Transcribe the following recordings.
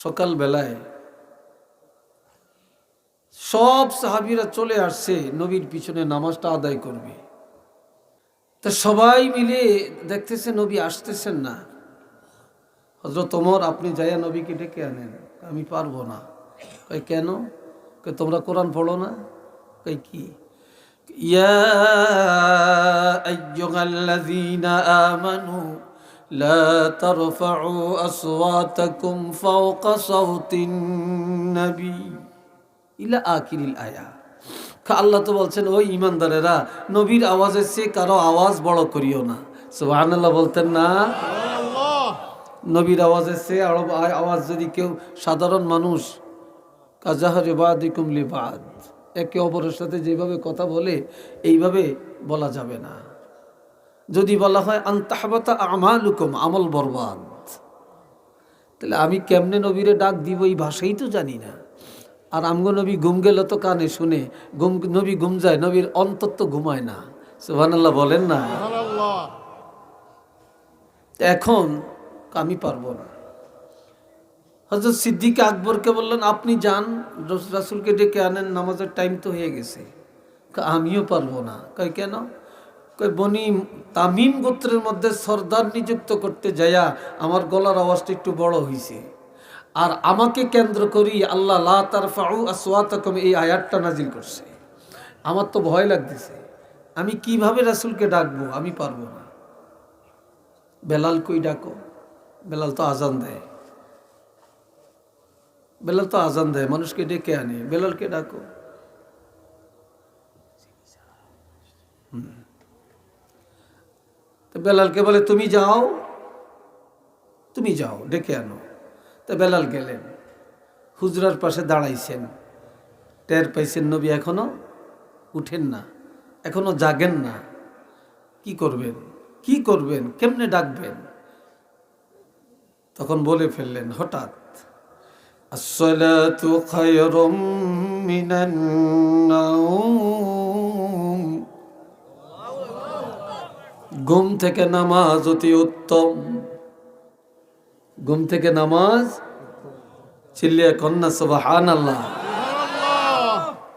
সকাল বেলায় সব সাহাবিরা চলে আসছে, নবীর পিছনে নামাজটা আদায় করবে। তা সবাই মিলে দেখতেছে নবী আসতেছেন না। হজরত ওমর, আপনি যাইয়া নবীকে ডেকে আনেন। আমি পারব না। কই কেন? কই তোমরা কোরআন পড়ো না? কই কি? ইয়া আইয়ুহাল্লাযীনা আমানু لا ترفعوا أصواتكم فوق صوت النبي ইলা আকিরিল আয়া আল্লাহ তো বলছেন ওই ইমানদারেরা নবীর আওয়াজের চেয়ে কারো আওয়াজ বড় করিও না সুবহানাল্লাহ বলতেন না নবীর আওয়াজের চেয়ে আরো আ- আওয়াজ যদি কেউ সাধারণ মানুষ কাজাহরে বাদিকুম লিবাদ একে অপরের সাথে যেভাবে কথা বলে এইভাবে বলা যাবে না যদি বলা হয় আন্তাহবাতা আমালুকুম আমল বরবাদ। তাহলে আমি কেমনে নবীরে ডাক দিব এই ভাষাই তো জানি না। আর আমগো নবী ঘুম গেল তো কানে শুনে ঘুম নবী ঘুম যায় নবীর অন্তর তো ঘুমায় না। সুবহানাল্লাহ বলেন না। এখন আমি পারব না। হজরত সিদ্দিক আকবরকে বললেন আপনি যান রস- রাসূলকে ডেকে আনেন নামাজের টাইম তো হয়ে গেছে। আমিও পারব না। কয় কেন? বনি তামিম গোত্রের মধ্যে সর্দার নিযুক্ত করতে যাইয়া আমার গলার আওয়াজটা একটু বড় হয়েছে আর আমাকে কেন্দ্র করি আল্লাহ লা তারফাউ আসওয়াতাকুম, এই আয়াতটা নাজিল করছে। আমার তো ভয় লাগতেছে। আমি কীভাবে রাসূলকে ডাকবো? আমি পারব না। বেলাল কই ডাকো? বেলাল তো আজান দেয়। বেলাল তো আজান দেয়, মানুষকে ডেকে আনে। বেলালকে ডাকো হুম। তো বেলালকে বলে, তুমি যাও তুমি যাও, ডেকে আনো। তা বেলাল গেলেন। হুজরার পাশে দাঁড়াইছেন। টের পাইছেন, নবী এখনও উঠেন না এখনও জাগেন না। কি করবেন? কি করবেন? কেমনে ডাকবেন? তখন বলে ফেললেন, হঠাৎ আসলাতু খায়রুম মিনান নাউম। ঘুম থেকে নামাজ অতি উত্তম। ঘুম থেকে নামাজ চিল্লিয়া কন্যা সুবহান আল্লাহ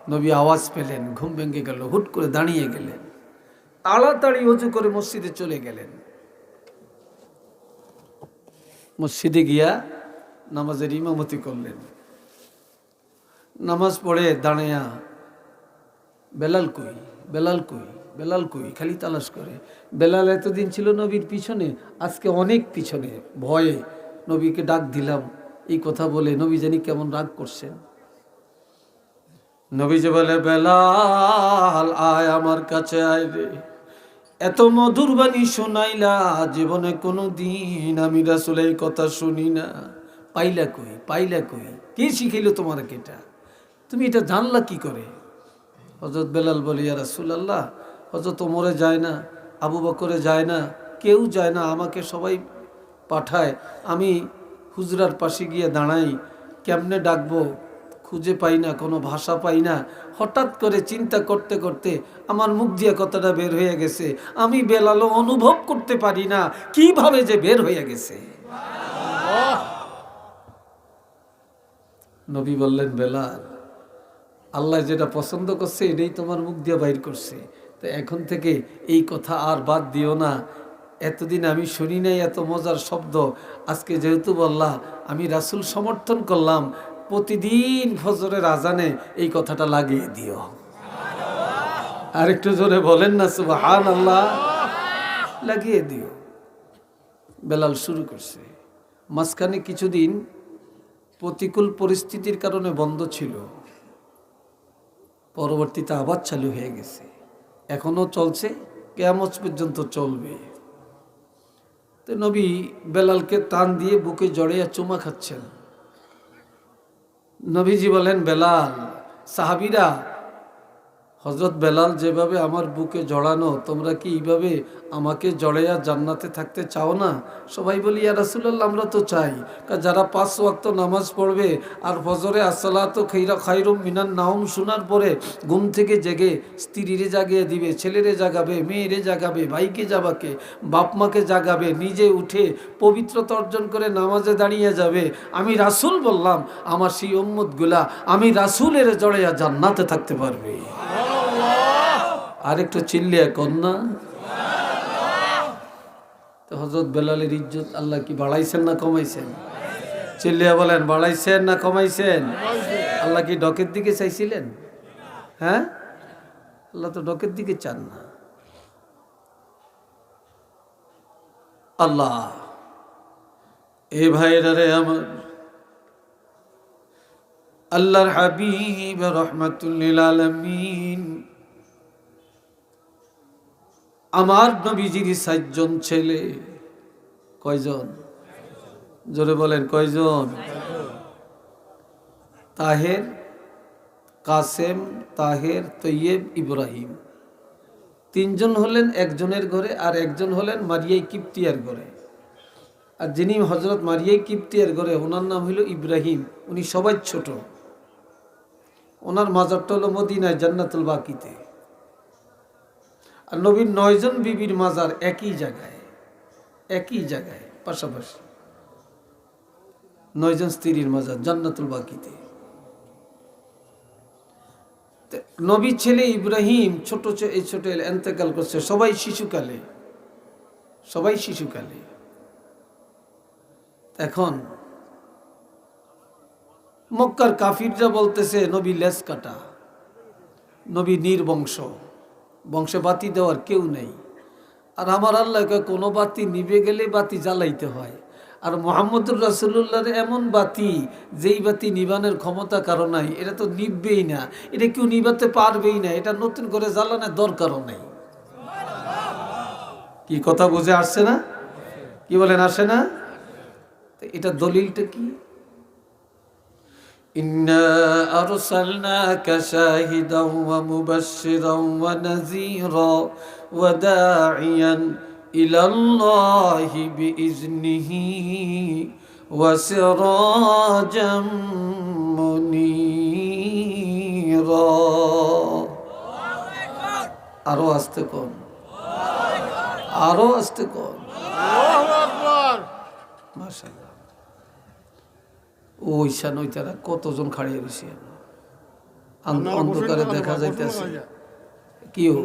নবী আওয়াজ পেলেন, ঘুম ভেঙে গেল, হুট করে দাঁড়িয়ে গেলেন। তাড়াতাড়ি উঁচু করে মসজিদে চলে গেলেন। মসজিদে গিয়া নামাজের ইমামতি করলেন। নামাজ পড়ে দাঁড়াইয়া বেলাল কই? বেলাল কই? বেলাল কই? খালি তালাশ করে। বেলাল এতদিন ছিল নবীর পিছনে আজকে অনেক পিছনে ভয়ে নবীকে ডাক দিলাম এই কথা বলে নবী জানি কেমন রাগ করছেন। নবী যে বলে বেলাল আয় আমার কাছে আয় রে। এত মধুর বাণী শোনাইলা জীবনে কোনো দিন আমি রাসুল এই কথা শুনি না। পাইলা কই? পাইলা কই? কে শিখাইল তোমার এটা? তুমি এটা জানলা কি করে? হজরত বেলাল বলি ইয়া রাসুলাল্লাহ হজরত ওমরে যায় না, আবু বকরে যায় না, কেউ যায় না, আমাকে সবাই পাঠায়, আমি হুজরার পাশে গিয়ে দাঁড়াই, কেমনে ডাকবো? খুঁজে পাই না, কোনো ভাষা পাই না। হঠাৎ করে চিন্তা করতে করতে আমার মুখ দিয়ে কথাটা বের হয়ে গেছে, আমি বেলালো অনুভব করতে পারি না, কীভাবে যে বের হয়ে গেছে। নবী বললেন, বেলাল, আল্লাহ যেটা পছন্দ করছে, এটাই তোমার মুখ দিয়ে বাইর করছে। তো এখন থেকে এই কথা আর বাদ দিও না। এতদিন আমি শুনি নাই এত মজার শব্দ। আজকে যেহেতু বললা, আমি রাসুল সমর্থন করলাম, প্রতিদিন ফজরের আজানে এই কথাটা লাগিয়ে দিও। আর একটু জোরে বলেন না সুবহান আল্লাহ লাগিয়ে দিও। বেলাল শুরু করছে। মাঝখানে কিছুদিন প্রতিকূল পরিস্থিতির কারণে বন্ধ ছিল। পরবর্তীতে আবার চালু হয়ে গেছে। এখনও চলছে, কেয়ামত পর্যন্ত চলবে। তো নবী বেলালকে টান দিয়ে বুকে জড়িয়ে চুমা খাচ্ছেন। নবীজি বলেন, বেলাল, সাহাবিরা হজরত বেলাল যেভাবে আমার বুকে জড়ানো, তোমরা কি এইভাবে আমাকে জড়াইয়া জান্নাতে থাকতে চাও না? সবাই বলি, ইয়া রাসুল্লাহ আমরা তো চাই। যারা পাঁচ ওয়াক্ত নামাজ পড়বে আর ফজরে আসলা তো খৈরা খাইরুম মিনান নাওম শোনার পরে ঘুম থেকে জেগে স্ত্রীরে জাগিয়ে দিবে, ছেলেরে জাগাবে, মেয়েরে জাগাবে, ভাইকে যাবাকে বাপ মাকে জাগাবে, নিজে উঠে পবিত্রতা অর্জন করে নামাজে দাঁড়িয়ে যাবে। আমি রাসুল বললাম, আমার সেই উম্মতগুলা আমি রাসুলের জড়াইয়া জান্নাতে থাকতে পারবে। আর একটু চিল্লিয়া কন্যা তো হজরত বেলালের ইজ্জত আল্লাহ কি বাড়াইছেন না কমাইছেন? চিল্লিয়া বলেন, বাড়াইছেন না কমাইছেন? আল্লাহ কি ডকের দিকে চাইছিলেন? হ্যাঁ? আল্লাহ তো ডকের দিকে চান না। আল্লাহ, এ ভাইরা রে আমার। আল্লাহর হাবিব রহমতুল্লিল আলমিন। আমার নবীজির সাতজন ছেলে। কয়জন? জোরে বলেন, কয়জন? তাহের, কাসেম, তাহের, তৈয়েব, ইব্রাহিম। তিনজন হলেন একজনের ঘরে আর একজন হলেন মারিয়াই কিপ্তিয়ার ঘরে। আর যিনি হজরত মারিয়াই কিপ্তিয়ার ঘরে, ওনার নাম হইল ইব্রাহিম। উনি সবাই ছোট। ওনার মাজারটা হলো মদিনায় জান্নাতুল বাকিতে। আর নবীর নয়জন বিবির মাজার একই জায়গায় একই জায়গায়, পাশাপাশি। নয়জন স্ত্রীর মাজার জান্নাতুল বাকিতে। তো নবীর ছেলে ইব্রাহিম ছোট এই ছোট এন্তেকাল করছে, সবাই শিশুকালে সবাই শিশুকালে। এখন মক্কার কাফিররা বলতেছে, নবী লেস কাটা, নবী নির্বংশ। বংশে বাতি দেওয়ার কেউ নেই। আর আমার আল্লাহকে কোনো বাতি নিবে গেলে বাতি জ্বালাইতে হয়। আর মোহাম্মদুর রাসুল্লাহর এমন বাতি, যেই বাতি নিবানের ক্ষমতা কারও নাই, এটা তো নিববেই না। এটা কেউ নিবাতে পারবেই না। এটা নতুন করে জ্বালানোর দরকারও নেই। কি কথা বুঝে আসছে না? কি বলেন, আসে না? এটা দলিলটা কি? إنا أرسلناك شاهدا ومبشرا ونذيرا وداعيا إلى الله بإذنه وسراجا منيرا আরো আসতে কোন আরো আসতে কোন মাশাআল্লাহ ওই শান ওই তারা কতজন খাড়িয়ে রয়েছে অন্ধকারে দেখা যাইতেছে। কি হো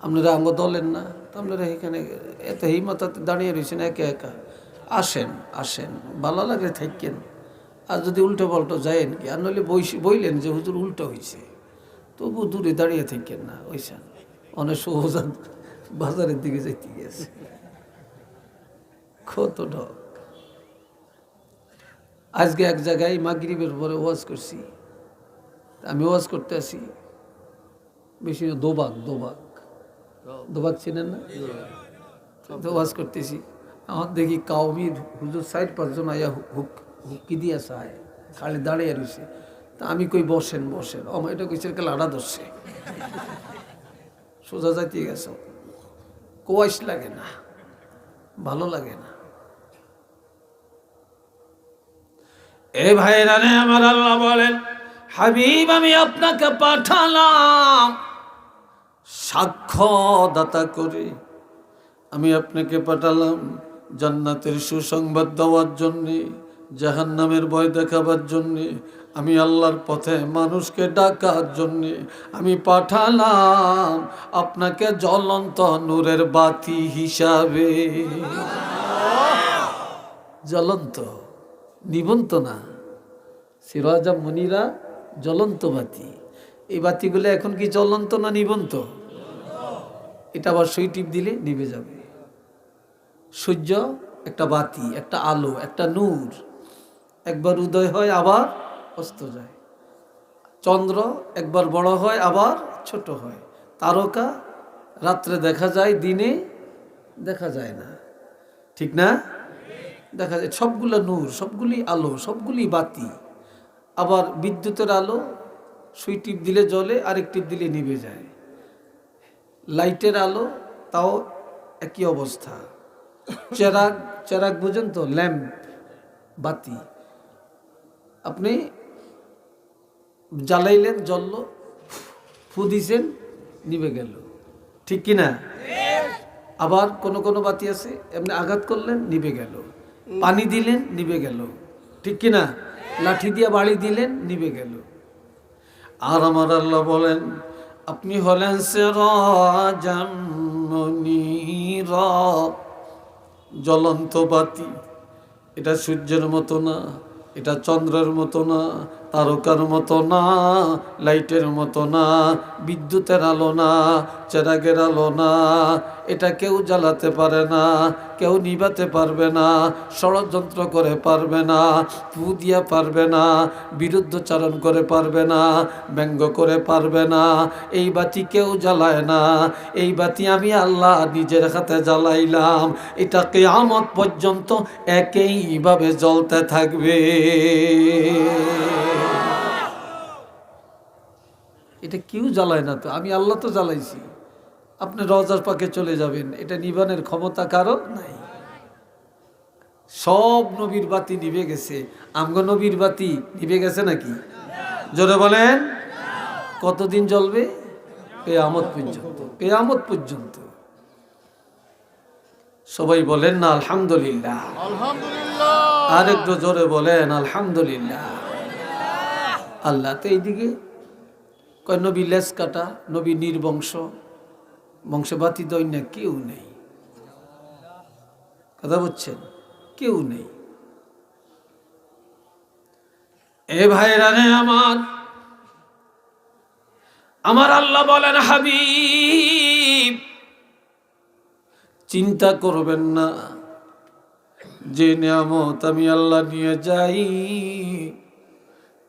আপনারা আঙ্গ দলেন না আপনারা এখানে এত হিমতাতে দাঁড়িয়ে রয়েছেন একা একা। আসেন আসেন ভালো লাগে থাকেন আর যদি উল্টো পাল্টো যায়েন কি আর নইলে বইলেন যে হুজুর উল্টো হয়েছে তবু দূরে দাঁড়িয়ে থাকেন না ওইসান অনেক সহজান বাজারের দিকে যাইতে গেছে কত ঢক আজকে এক জায়গায় মাগরিবের পরে ওয়াজ করছি। আমি ওয়াজ করতে আসি। বেশি দোবাক দোবাক। দোবাক চিনেন না? তো ওয়াজ করতেছি। আমার দেখি কাউমির হুজুর সাইড পাঁচজন আয়া হুক হুক্কি দিয়ে সায় খালি দাঁড়িয়ে রয়েছে তা আমি কই বসেন বসেন। আমার এটা কইছে কে লাড়া ধরছে। সোজা যাইতে গেছে। কোয়াইশ লাগে না, ভালো লাগে না। এ ভাইরা রে আমার আল্লাহ বলেন, হাবিব, আমি আপনাকে পাঠালাম। সাক্ষ্যদাতা করে আমি আপনাকে পাঠালাম জান্নাতের সুসংবাদ দেওয়ার জন্যে, জাহান্নামের ভয় দেখাবার জন্যে, আমি আল্লাহর পথে মানুষকে ডাকার জন্যে আমি পাঠালাম আপনাকে জ্বলন্ত নূরের বাতি হিসাবে। জ্বলন্ত? নিবন্ত না। সিরাজা মনিরা জ্বলন্ত বাতি। এই বাতিগুলো এখন কি জ্বলন্ত না নিবন্ত? এটা আবার সুই টিপ দিলে নিভে যাবে। সূর্য একটা বাতি, একটা আলো, একটা নূর। একবার উদয় হয়, আবার অস্ত যায়। চন্দ্র একবার বড় হয়, আবার ছোট হয়। তারকা রাত্রে দেখা যায়, দিনে দেখা যায় না। ঠিক না? দেখা যায় সবগুলো নূর সবগুলি আলো সবগুলি বাতি। আবার বিদ্যুতের আলো সুই টিপ দিলে জলে আরেক টিপ দিলে নিভে যায়। লাইটের আলো তাও একই অবস্থা। চেরাগ চেরাগ বুঝেন তো ল্যাম্প বাতি। আপনি জ্বালাইলেন জ্বলল ফু দিছেন নিভে গেল। ঠিক কি না আবার কোন কোন বাতি আছে এমনি আঘাত করলেন নিভে গেল। পানি দিলেন, নিবে গেল। ঠিক কি না লাঠি দিয়ে বাড়ি দিলেন, নিবে গেল। আর আমার আল্লাহ বলেন, আপনি হলেন সেরাজাম মুনীরা। জ্বলন্ত বাতি, এটা সূর্যের মতো না, এটা চন্দ্রের মতো না, তারকার মতো না, লাইটের মতো না, বিদ্যুতের আলো না চেরাগের আলো না, এটা কেউ জ্বালাতে পারে না, কেউ নিভাতে পারবে না, ষড়যন্ত্র করে পারবে না পু দিয়া পারবে না, বিরুদ্ধচারণ করে পারবে না, ব্যঙ্গ করে পারবে না, এই বাতি কেউ জ্বালায় না, এই বাতি আমি আল্লাহ নিজের হাতে জ্বালাইলাম, এটা কেয়ামত পর্যন্ত একইভাবে জ্বলতে থাকবে। এটা কেউ জ্বালায় না তো, আমি আল্লাহ তো জ্বালাইছি। আপনি রজার পাকে চলে যাবেন। এটা নিবানের ক্ষমতা কারও? নাই। সব নবীর বাতি নিভে গেছে। আমগ নবীর বাতি নিভে গেছে নাকি? জোরে বলেন। কতদিন জ্বলবে? কেয়ামত পর্যন্ত। কেয়ামত পর্যন্ত। সবাই বলেন না আলহামদুলিল্লাহ। আলহামদুলিল্লাহ। আর একটু জোরে বলেন আলহামদুলিল্লাহ। আল্লাহ তো এইদিকে কয় নবী লেস কাটা নবী নির্বংশ। বংশে বাতি দৈন্য কেউ নেই। কথা বলছেন? কেউ নেই। এ ভাইরা রে আমার আমার আল্লাহ বলেন, হাবিব, চিন্তা করবেন না। যে নিয়ামত আমি আল্লাহ নিয়ে যাই,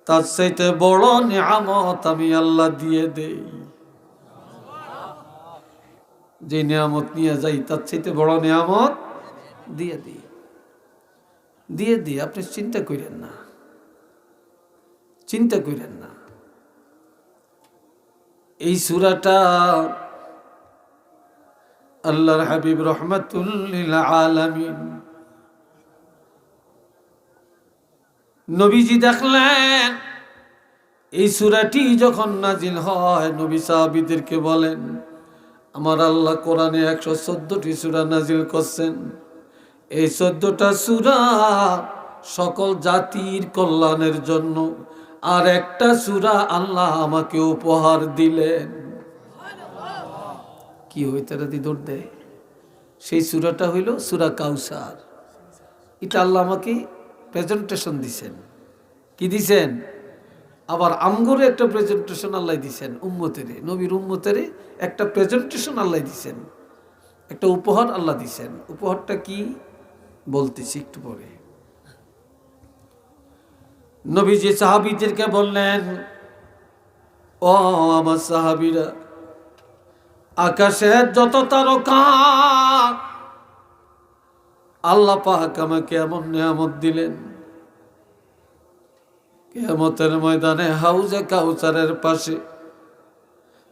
তার চাইতে বড় নিয়ামত আমি আল্লাহ দিয়ে দেই। যে নিয়ামত নিয়ে যাই, তার চাইতে বড় নিয়ামত দিয়ে দিই। দিয়ে দিই, আপনি চিন্তা করেন না। চিন্তা করেন না। এই সুরাটা আল্লাহর হাবিব রহমতুল্লিল আলামিন। নবীজি দেখলেন, এই সুরাটি যখন নাজিল হয়, নবী সাহাবিদেরকে বলেন আমার আল্লাহ কোরআনে একশো চোদ্দটি সুরা নাজিল করছেন। এই চোদ্দটা সুরা সকল জাতির কল্যাণের জন্য, আর একটা সুরা আল্লাহ আমাকে উপহার দিলেন। কি হইতে রাতি দৌড় দেয় সেই সুরাটা হইল সুরা কাউসার। এটা আল্লাহ আমাকে প্রেজেন্টেশন দিছেন। কি দিছেন? আবার আমগরে একটা প্রেজেন্টেশন আল্লাহ দিছেন, উম্মতেরে, নবীর উম্মতেরে একটা প্রেজেন্টেশন আল্লাহ দিছেন। একটা উপহার আল্লাহ দিছেন। উপহারটা কি? বলতেছি একটু পরে। নবীজি সাহাবিদেরকে বললেন, ও আমার সাহাবিরা, আকাশের যত তারকা, আল্লাহ পাক আমাকে এমন নিয়ামত দিলেন। কেয়ামতের ময়দানে হাউজে কাউসারের পাশে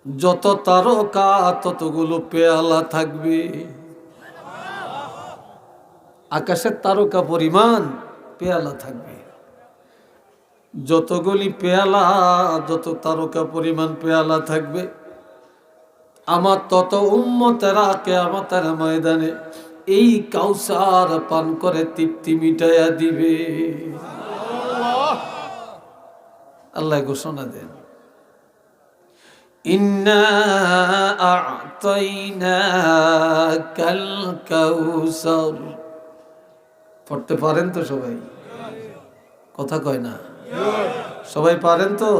যত তারকা, ততগুলো পেয়ালা থাকবে। আকাশের তারকা পরিমাণ পেয়ালা থাকবে। যতগুলি পেয়ালা, যত তারকা পরিমাণ পেয়ালা থাকবে, আমার তত উম্মতেরা কেয়ামতের ময়দানে এই কাউসার পান করে তৃপ্তি মিটাইয়া দিবে। আল্লাহ ঘোষণা দেন। পড়তে পারেন তো সবাই? কথা কয় না? সবাই পারেন তো?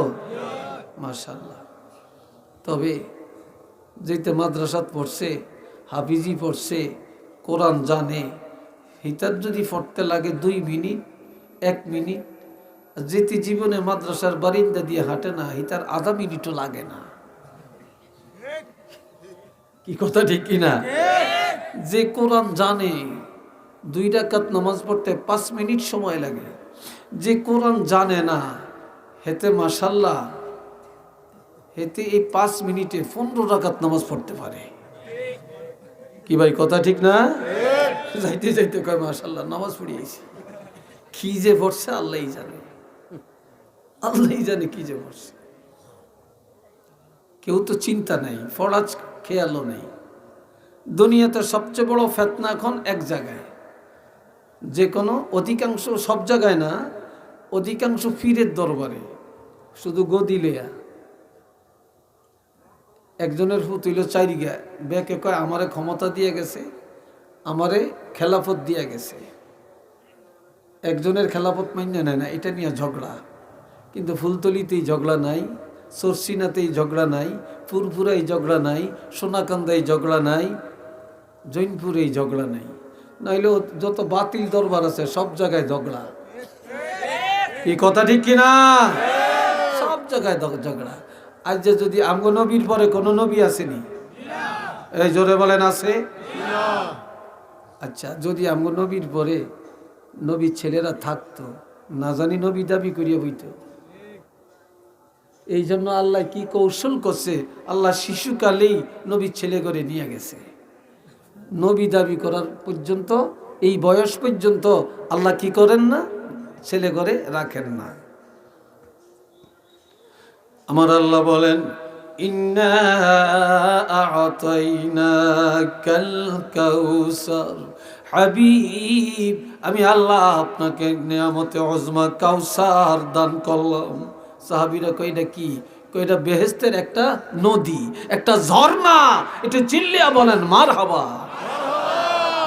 মাশাল্লাহ তবে যেতে মাদ্রাসাত পড়ছে, হাফিজি পড়ছে, কোরআন জানে হিতার যদি পড়তে লাগে দুই মিনিট, এক মিনিট যেতে জীবনে মাদ্রাসার বারিন্দা দিয়ে হাঁটে না তার আধা মিনিটও লাগে না। কি কথা ঠিক কিনা যে কোরআন জানে, দুই রাকাত নামাজ পড়তে পাঁচ মিনিট সময় লাগে। যে কোরআন জানে না, হেতে মাসাল্লাহ হেতে এই পাঁচ মিনিটে পনেরো রাকাত নামাজ পড়তে পারে। কি ভাই, কথা ঠিক না? যাইতে যাইতে কয়, মাশাল্লাহ, নামাজ পড়িয়েছি। কি যে পড়ছে, আল্লাহই জানে। আল্লাহই জানে কি যে পড়ছে কেউ তো চিন্তা নাই, ফরাজ খেয়ালও নেই। দুনিয়াতে সবচেয়ে বড় ফেতনা এখন এক জায়গায়। যে কোনো অধিকাংশ সব জায়গায় না, অধিকাংশ ফিরের দরবারে। শুধু গদিলেয়া একজনের ফুত হইল চারিগা বেকে কয়, আমারে ক্ষমতা দিয়ে গেছে, আমারে খেলাফত দিয়ে গেছে। একজনের খেলাফত মান্য নেয় না, এটা নিয়ে ঝগড়া। কিন্তু ফুলতলিতেই ঝগড়া নাই, সরসিনাতেই ঝগড়া নাই ফুরফুরাই ঝগড়া নাই সোনাকান্দাই ঝগড়া নাই, জৈনপুরেই ঝগড়া নাই। নাইলেও যত বাতিল দরবার আছে, সব জায়গায় ঝগড়া। এই কথা ঠিক কিনা? সব জায়গায় ঝগড়া। আজ যে যদি আমগো নবীর পরে কোনো নবী আসেনি? এই জোরে বলেন, আছে? আচ্ছা যদি আমগো নবীর পরে নবীর ছেলেরা থাকতো, না জানি নবী দাবি করিয়া বইতো এই জন্য আল্লাহ কি কৌশল করছে? আল্লাহ শিশুকালেই নবীর ছেলে করে নিয়ে গেছে। নবী দাবি করার পর্যন্ত, এই বয়স পর্যন্ত আল্লাহ কি করেন না? ছেলে করে রাখেন না। আমার আল্লাহ বলেন হাবিব, আমি আল্লাহ আপনাকে নিয়ামতে অজমা কাউসার দান করলাম। সাহাবিরা কইটা কি? কইটা বেহেস্তের একটা নদী, একটা ঝর্ণা। একটু চিল্লিয়া বলেন মার হাবা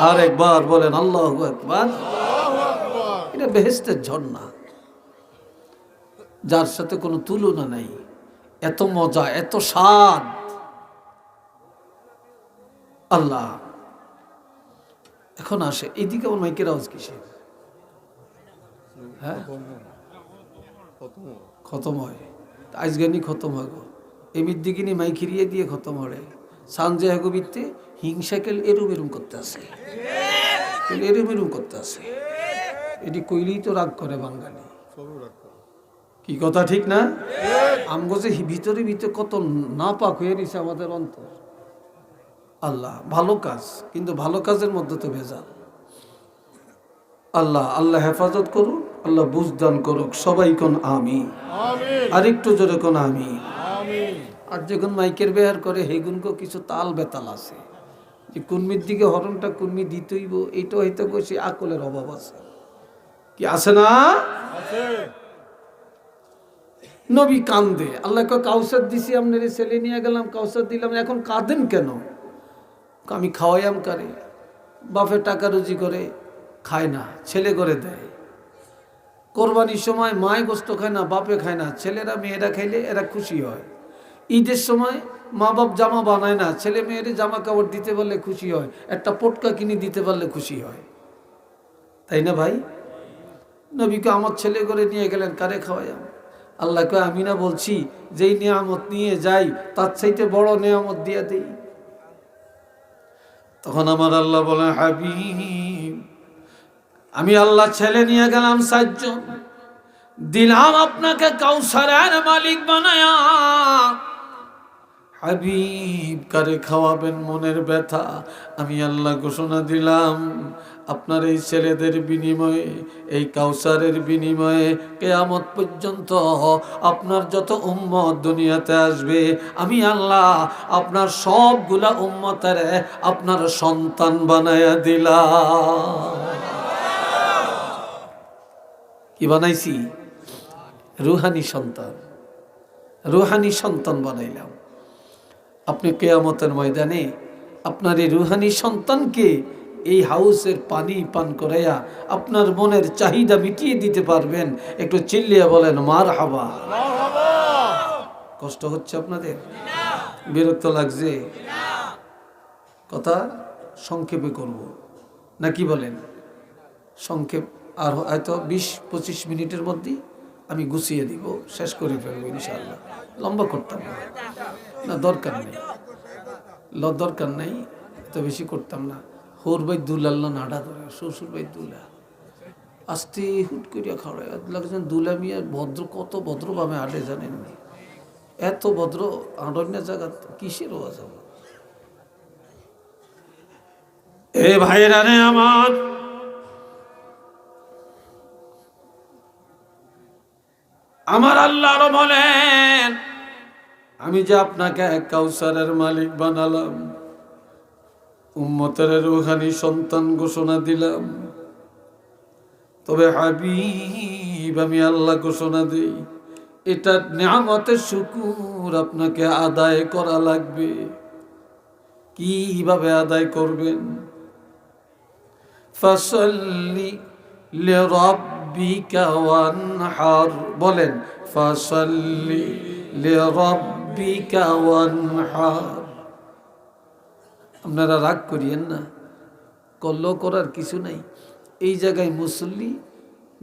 আর একবার বলেন, আল্লাহ একবার এটা বেহেস্তের ঝর্ণা। যার সাথে কোনো তুলনা নাই। এত মজা, এত স্বাদ। আল্লাহ, এখন আসে এইদিকে আমার মাইকের আওয়াজ কিসে হ্যাঁ? খতম হয়। আজগানি খতম হয় গো। নি মাইক হিরিয়ে দিয়ে খতম হয়। সানজে হেগবিতে হিংসাকেল এরুম এরুম করতে আসে এরুম এরুম করতে আসে এটি কইলেই তো রাগ করে বাঙালি। কি কথা ঠিক না? আমগো যে ভিতরে ভিতরে কত না পাক হয়ে নিছে আমাদের অন্তর। আল্লাহ ভালো কাজ কিন্তু ভালো কাজের মধ্যে তো ভেজাল। আল্লাহ আল্লাহ হেফাজত করুক আল্লাহ বুঝদান করুক সবাই কোন আমি আর একটু জোরে কোন আমি আর যখন মাইকের বেহার করে হেগুনকো কিছু তাল বেতাল আছে। যে কুর্মির দিকে হরণটা কুর্মি দিতেইব এইটা হয়তো বসে আকলের অভাব আছে। কি আছে না? নবী কান্দে। আল্লাহ কাউসার দিছি আপনার ছেলে নিয়ে গেলাম কাউসার দিলাম এখন কাঁদেন কেন? আমি খাওয়াইয়াম কারে বাপের টাকা রুজি করে খায় না ছেলে করে দেয়। কোরবানির সময় মায় গোস্ত খায় না, বাপে খায় না। ছেলেরা, মেয়েরা খাইলে এরা খুশি হয়। ঈদের সময় মা বাপ জামা বানায় না, ছেলে মেয়েরে জামা কাপড় দিতে পারলে খুশি হয়, একটা পটকা কিনে দিতে পারলে খুশি হয়। তাই না ভাই? নবীকে আমার ছেলে করে নিয়ে গেলেন, কারে খাওয়াইয়াম আল্লাহকে আমি না বলছি, যেই নিয়ামত নিয়ে যাই, তার চাইতে বড় নিয়ামত দিয়ে দেই। তখন আমার আল্লাহ বলেন, হাবিব আমি আল্লাহ ছেলে নিয়ে গেলাম সাতজন। দিলাম আপনাকে কাউসারের মালিক বানায়া। হাবিব, কারে খাওয়াবেন মনের ব্যথা? আমি আল্লাহ ঘোষণা দিলাম, আপনার এই ছেলেদের বিনিময়ে, এই কাউসারের বিনিময়ে কেয়ামত পর্যন্ত আপনার যত উম্মত দুনিয়াতে আসবে, আমি আল্লাহ আপনার সবগুলা উম্মতের আপনার সন্তান বানায়া দিলাম। কি বানাইছি রুহানি সন্তান। রুহানি সন্তান বানাইলাম। আপনি কেয়ামতের ময়দানে আপনার এই রুহানি সন্তানকে এই হাউসের পানি পান করাইয়া আপনার মনের চাহিদা মিটিয়ে দিতে পারবেন। একটু চিল্লিয়া বলেন মার হাবা কষ্ট হচ্ছে আপনাদের? বিরক্ত লাগছে? কথা সংক্ষেপে করব। নাকি বলেন? সংক্ষেপ আর হয়তো বিশ, পঁচিশ মিনিটের মধ্যেই আমি গুছিয়ে দিব, শেষ করে ফেলব ইনশাল্লাহ লম্বা করতাম না। দরকার নেই। ল, দরকার নেই, এত বেশি করতাম না। হোর বাই দুলাল্লা নাড়া ধরে, শ্বশুর বাই দুলা আস্তে হুট করিয়া খাওয়ায়। লাগছেন দুলা মিয়া ভদ্র, কত ভদ্রভাবে হাঁটে জানেন এত ভদ্র আরণ্য জায়গা কিসের ওয়াজ আমার? এ ভাইরা রে আমার আমার আল্লাহ বলেন, আমি যে আপনাকে এক কাউসারের মালিক বানালাম, উম্মতের রুহানি সন্তান ঘোষণা দিলাম। তবে হাবিব, আমি আল্লাহ ঘোষণা দিই এটা নিয়ামতের শুকুর আপনাকে আদায় করা লাগবে। কীভাবে আদায় করবেন? ফসল্লি বলেন আপনারা রাগ করিয়েন না করলেও করার কিছু নাই। এই জায়গায় মুসল্লি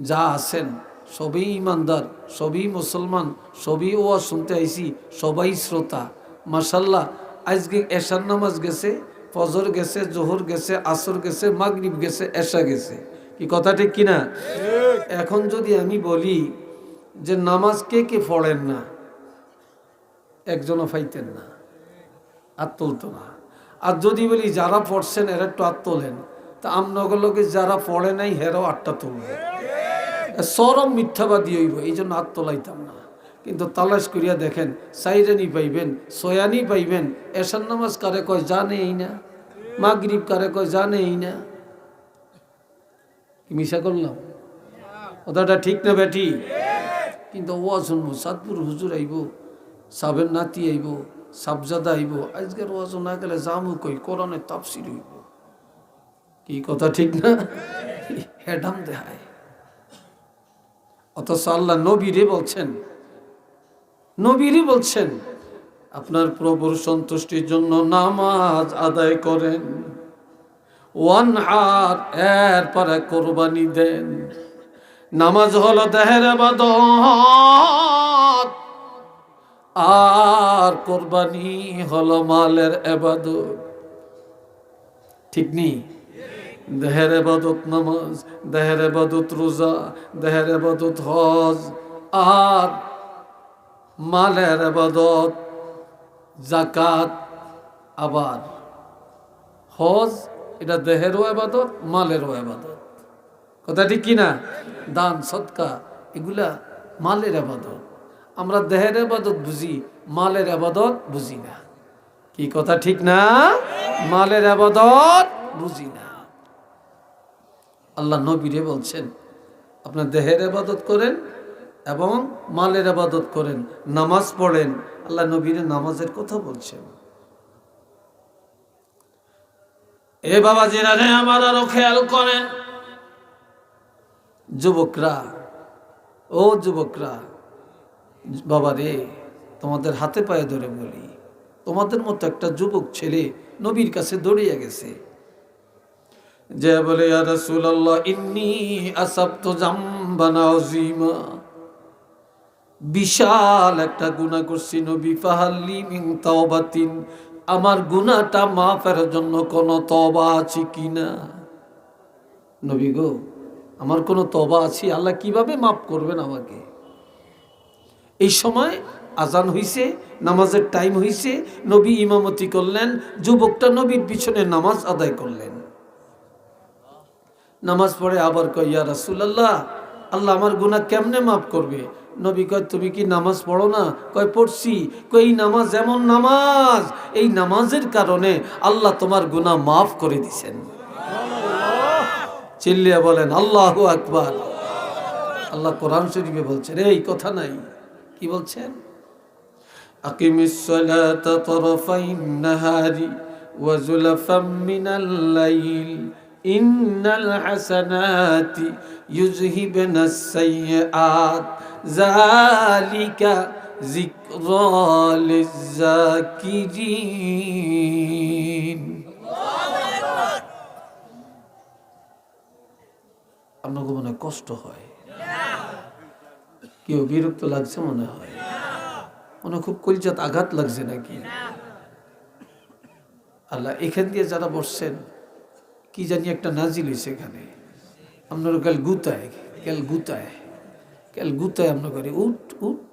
যা আছেন, সবই ইমানদার, সবই মুসলমান, সবই ওয়া শুনতে আইসি সবাই শ্রোতা। মাসাল্লাহ আজকে এশার নামাজ গেছে, ফজর গেছে, জোহর গেছে, আসর গেছে, মাগরিব গেছে, এশা গেছে। কি কথা ঠিক কিনা? এখন যদি আমি বলি যে নামাজ কে কে পড়েন না, একজনও ফাইতেন না, আর তুলতো না। আর যদি বলি যারা পড়ছেন এরা একটু আর তোলেন, তা আমনগরলোকে যারা পড়ে নাই হেরাও আটটা তুলবে। সরম মিথ্যাবাদী হইব এই জন্য আর তোলাইতাম না। কিন্তু তালাশ করিয়া দেখেন, সাইরানি পাইবেন, সয়ানি পাইবেন এসার নামাজ কারে কয় জানে এই না, মাগরিব কারে কয় জানে এই না। মিশা করলাম। কথাটা ঠিক না বেটি কিন্তু ও শুনব, সাতপুর হুজুর আইব, সাবের নাতি আইব, সাবজাদা আইব, আজকের ওয়াজ না গেলে জামু কই? কোরআনে তাফসির হইব। কি কথা ঠিক না? হেডাম দেহায়। অথচ আল্লাহ নবীরে বলছেন নবীরই বলছেন, আপনার প্রভুর সন্তুষ্টির জন্য নামাজ আদায় করেন। ওয়ান হাত এর পরে কোরবানি দেন। নামাজ হলো দেহের এবাদত আর কোরবানি হলো মালের এবাদত ঠিক নেই দেহের এবাদত নামাজ, দেহের এবাদত রোজা, দেহের এবাদত হজ, আর মালের এবাদত জাকাত, আবার হজ এটা দেহেরও এবাদত মালেরও এবাদত কথা ঠিক কিনা? দান, সৎকা, এগুলা মালের আবাদত। আমরা দেহের আবাদত বুঝি, মালের আবাদত বুঝি না। কি কথা ঠিক না? মালের আবাদত বুঝি না। আল্লাহ নবীরে বলছেন, আপনার দেহের আবাদত করেন এবং মালের আবাদত করেন, নামাজ পড়েন। আল্লাহ নবীরে নামাজের কথা বলছেন। এ বাবা জিরারে আমার আরও খেয়াল করেন। যুবকরা, ও যুবকরা, বাবা রে, তোমাদের হাতে পায়ে ধরে বলি, তোমাদের মতো একটা যুবক ছেলে নবীর কাছে দৌড়িয়ে গেছে। যে বলে বিশাল একটা গুনাহ করছি নবী, ফাহাল্লি মিন তাওবাতিন। আমার গুনাহটা মাফের জন্য কোনো তবা আছে কিনা নবী গো, আমার কোনো তবা আছে? আল্লাহ কীভাবে মাফ করবেন আমাকে? এই সময় আজান হইছে, নামাজের টাইম হইছে, নবী ইমামতি করলেন, যুবকটা নবীর পিছনে নামাজ আদায় করলেন। নামাজ পড়ে আবার কয়, ইয়া রাসুলাল্লাহ, আল্লাহ আমার গুনাহ কেমনে মাফ করবে? নবী কয়, তুমি কি নামাজ পড়ো না? কয়, পড়ছি। কয়, এই নামাজ এমন নামাজ, এই নামাজের কারণে আল্লাহ তোমার গুনাহ মাফ করে দিছেন। চিল্লিয়া বলেন, আল্লাহ আকবার। আল্লাহ কোরআন শরীফে বলছেন, এই কথা নাই। কি বলছেন? আকিমিস তরফাইন নাহারি ওয়া যুলাফাম মিনাল লাইল, ইন্নাল হাসানাতি ইউযহিবনাস সাইয়্যাত। যিকরা লিয-যাকিরিন আপনাকে মনে কষ্ট হয়? কেউ বিরক্ত লাগছে মনে হয়? মনে খুব কলিজাত আঘাত লাগছে নাকি? আল্লাহ, এখান দিয়ে যারা বসছেন, কি জানি একটা নাজিল হয়েছে এখানে। আপনার কাল গুতায় কাল গুতায় কাল গুতায় আপনার করে উঠ উঠ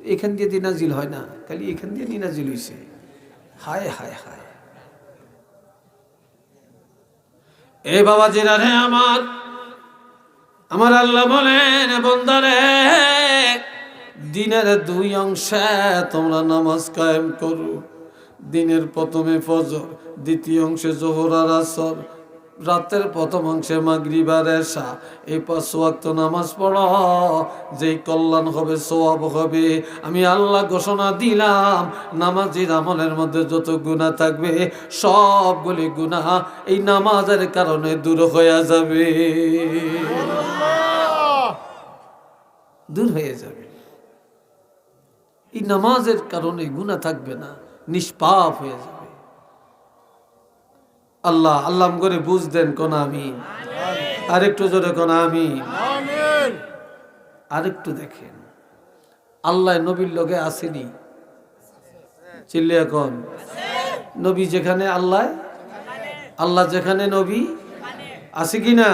এখান দিয়ে দিনাজিল হয় না, খালি এখান দিয়ে নিনাজিল হইছে। হায় হায় হায়। এ বাবা জিরা রে আমার আমার আল্লাহ বলেন বন্দারে, দিনের দুই অংশে তোমরা নামাজ কায়েম করো। দিনের প্রথমে ফজর, দ্বিতীয় অংশে জোহর আর আসর রাতের প্রথম অংশে মাগরিবার এসা এই পাঁচ ওয়াক্ত নামাজ পড়ো, যেই কল্যাণ হবে সোয়াব হবে। আমি আল্লাহ ঘোষণা দিলাম, নামাজির আমলের মধ্যে যত গুণা থাকবে, সবগুলি গুণা এই নামাজের কারণে দূর হয়ে যাবে। দূর হয়ে যাবে। এই নামাজের কারণে গুণা থাকবে না, নিষ্পাপ হয়ে যাবে। আল্লাহ আল্লাহ করে বুঝ দেন কোন আমি। আরেকটু জোরে কোন আমি। আরেকটু দেখেন। আল্লাহ নবীর লোকে আসেনি। চিল্লি এখন। নবী যেখানে আল্লাহ আল্লাহ যেখানে নবী আছে কি না?